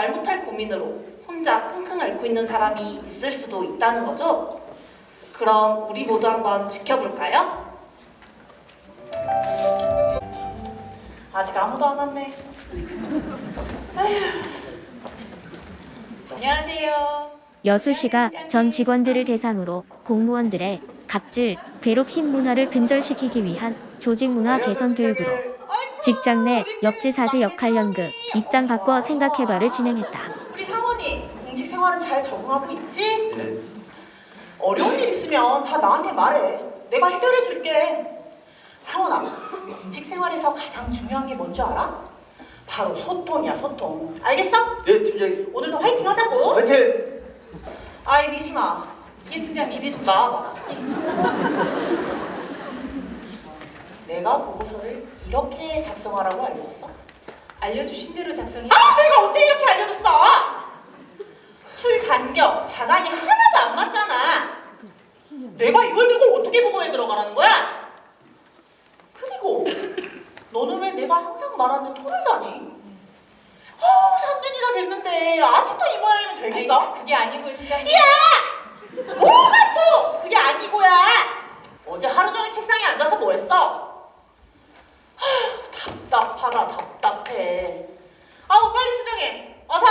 말 못할 고민으로 혼자 끙끙 앓고 있는 사람이 있을 수도 있다는 거죠? 그럼 우리 모두 한번 지켜볼까요? 아직 아무도 안 왔네. 안녕하세요. 여수 씨가 전 직원들을 대상으로 공무원들의 갑질, 괴롭힘 문화를 근절시키기 위한 조직 문화 개선 교육으로 직장 내 역지사지 역할 연극 입장 바꿔 생각해봐를 진행했다. 우리 상원이 공직 생활은 잘 적응하고 있지? 네. 어려운 일 있으면 다 나한테 말해. 내가 해결해 줄게. 상원아, 공직 생활에서 가장 중요한 게 뭔지 알아? 바로 소통이야, 소통. 알겠어? 네, 팀장님. 오늘도 화이팅 하자고. 화이팅! 아이, 미순아. 이 팀장 입이 좀 나와봐. 내가 보고서를 이렇게 작성하라고 알려줬어? 알려주신 대로 작성해. 아, 내가 어떻게 이렇게 알려줬어? 술 간격, 자간이 하나도 안 맞잖아. 내가 이걸 두고 어떻게 보고에 들어가라는 거야? 그리고 너는 왜 내가 항상 말하는 토를 다니? 어우, 3년이 다 됐는데 아직도 이 모양이면 되겠어? 아니, 그게 아니고 팀장님. 야! 뭐가 또 그게 아니고야. 어제 하루 종일 책상에 앉아서 뭐 했어? 하, 답답하다 답답해. 아우 빨리 수정해. 어서.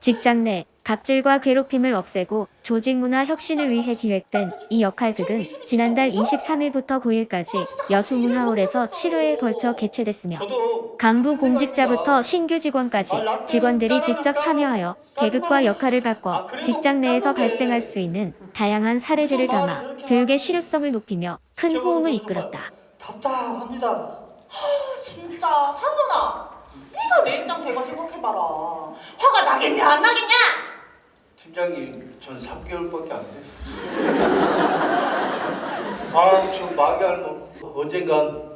직장 내 갑질과 괴롭힘을 없애고 조직 문화 혁신을 위해 기획된 이 역할극은 지난달 23일부터 9일까지 여수문화홀에서 7회에 걸쳐 개최됐으며 간부 공직자부터 신규 직원까지 직원들이 직접 참여하여 계급과 역할을 바꿔 직장 내에서 발생할 수 있는 다양한 사례들을 담아 교육의 실효성을 높이며 큰 호응을 이끌었다. 답답합니다. 하, 진짜 상원아. 네가 내 입장 대가 생각해봐라. 화가 나겠냐 안 나겠냐? 팀장님, 전 3개월밖에 안 됐어요. 아, 저 마귀 알모. 언젠간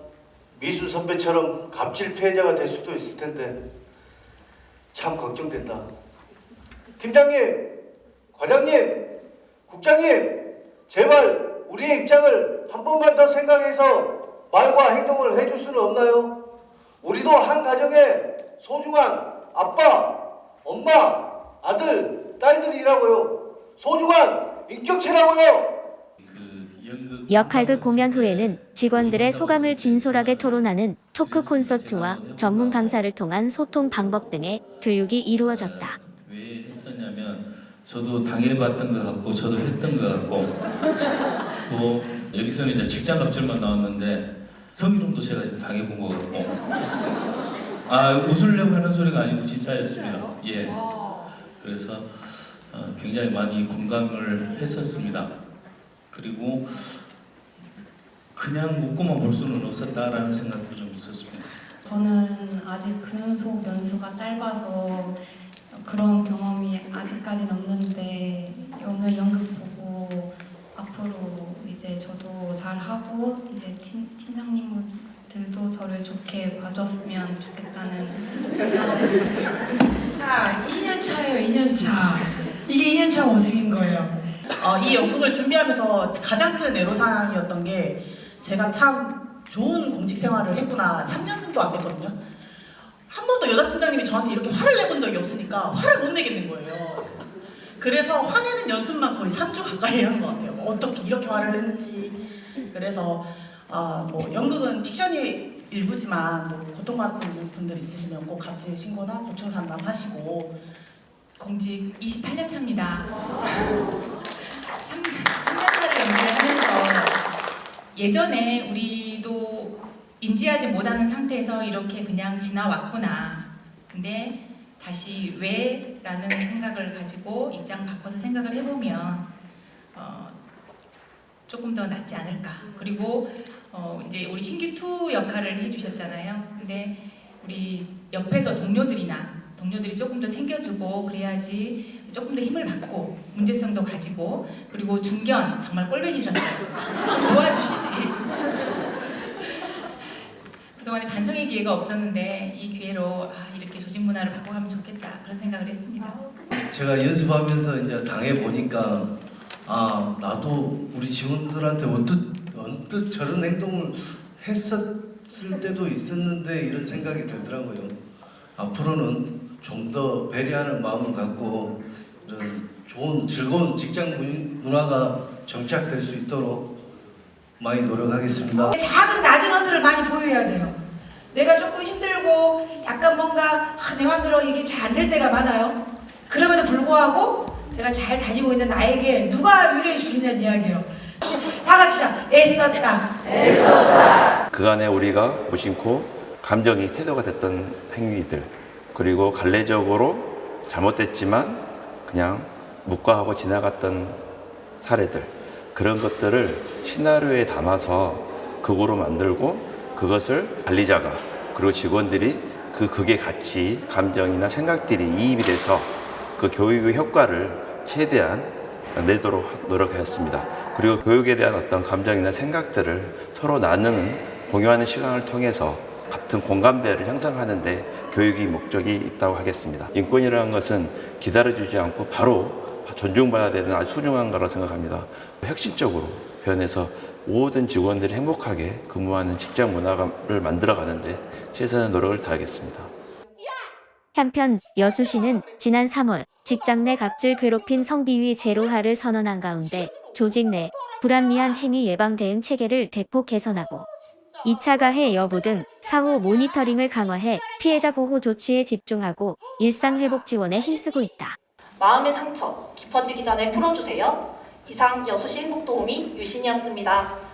미수 선배처럼 갑질 피해자가 될 수도 있을 텐데 참 걱정된다. 팀장님, 과장님, 국장님, 제발 우리의 입장을 한 번만 더 생각해서 말과 행동을 해줄 수는 없나요? 우리도 한 가정의 소중한 아빠, 엄마, 아들, 딸들이라고요. 소중한 인격체라고요. 역할극 공연 후에는 직원들의 소감을 진솔하게 토론하는 토크 콘서트와 전문 강사를 통한 소통 방법 등의 교육이 이루어졌다. 왜 했었냐면 저도 당해봤던 것 같고 저도 했던 것 같고 또 여기서는 이제 직장 갑질만 나왔는데 성희롱도 제가 좀 당해본 것 같고 아 웃으려고 하는 소리가 아니고 진짜였습니다. 예. 그래서 어, 굉장히 많이 공감을 했었습니다. 그리고 그냥 웃고만 볼 수는 없었다라는 생각도 좀 있었습니다. 저는 아직 근속 연수가 짧아서 그런 경험이 아직까지는 없는데 오늘 연극 보고 앞으로 이제 저도 잘 하고 이제 팀, 팀장님들도 저를 봐줬으면 좋겠다는 자, 2년 차예요, 2년 차. 이게 2년 차 모습인 거예요. 어, 이 연극을 준비하면서 가장 큰 애로사항이었던 게 제가 참 좋은 공직 생활을 했구나. 3년도 안 됐거든요. 한 번도 여자 팀장님이 저한테 이렇게 화를 내본 적이 없으니까 화를 못 내겠는 거예요. 그래서 화내는 연습만 거의 3주 가까이 한 것 같아요. 뭐 어떻게 이렇게 화를 냈는지. 그래서 아, 뭐 연극은 픽션이 일부지만 뭐 고통받는 분들 있으시면 꼭 갑질 신고나 고충 상담 하시고 공직 28년 차입니다. 3, 3년 차를 연기하면서 예전에 우리도 인지하지 못하는 상태에서 이렇게 그냥 지나왔구나. 근데 다시 왜? 라는 생각을 가지고 입장 바꿔서 생각을 해보면 어, 조금 더 낫지 않을까. 그리고 어, 이제 우리 신규 투 역할을 해주셨잖아요. 근데 우리 옆에서 동료들이나 동료들이 조금 더 챙겨주고 그래야지 조금 더 힘을 받고 문제성도 가지고 그리고 중견 정말 꼴배기셨어요. 좀 도와주시지. 그동안에 반성의 기회가 없었는데 이 기회로 아, 이렇게 조직 문화를 바꿔가면 좋겠다 그런 생각을 했습니다. 제가 연습하면서 이제 당해 보니까 아 나도 우리 직원들한테 언뜻 언뜻 저런 행동을 했었을 때도 있었는데 이런 생각이 들더라고요. 앞으로는 좀 더 배려하는 마음을 갖고 이런 좋은 즐거운 직장 문- 문화가 정착될 수 있도록 많이 노력하겠습니다. 작은 낮은 어들을 많이 보여야 돼요. 내가 조금 힘들고 약간 뭔가 아, 내 마음대로 이게 잘 안 될 때가 많아요. 그럼에도 불구하고 내가 잘 다니고 있는 나에게 누가 위로해 주겠냐는 이야기예요. 다 같이 자 애썼다. 그간에 우리가 무심코 감정이 태도가 됐던 행위들 그리고 갈래적으로 잘못됐지만 그냥 묵과하고 지나갔던 사례들 그런 것들을 시나리오에 담아서 극으로 만들고 그것을 관리자가 그리고 직원들이 그 극의 가치 감정이나 생각들이 이입이 돼서 그 교육의 효과를 최대한 내도록 노력하였습니다. 그리고 교육에 대한 어떤 감정이나 생각들을 서로 나누는 공유하는 시간을 통해서 같은 공감대를 형성하는데 교육이 목적이 있다고 하겠습니다. 인권이라는 것은 기다려주지 않고 바로 존중받아야 되는 아주 소중한 거라고 생각합니다. 혁신적으로 표현해서 모든 직원들이 행복하게 근무하는 직장 문화를 만들어가는데 최선의 노력을 다하겠습니다. 한편 여수시는 지난 3월 직장 내 갑질 괴롭힘 성비위 제로화를 선언한 가운데 조직 내 불합리한 행위 예방 대응 체계를 대폭 개선하고 2차 가해 여부 등 사후 모니터링을 강화해 피해자 보호 조치에 집중하고 일상 회복 지원에 힘쓰고 있다. 마음의 상처 깊어지기 전에 풀어주세요. 이상 여수시 행복도우미 유신이었습니다.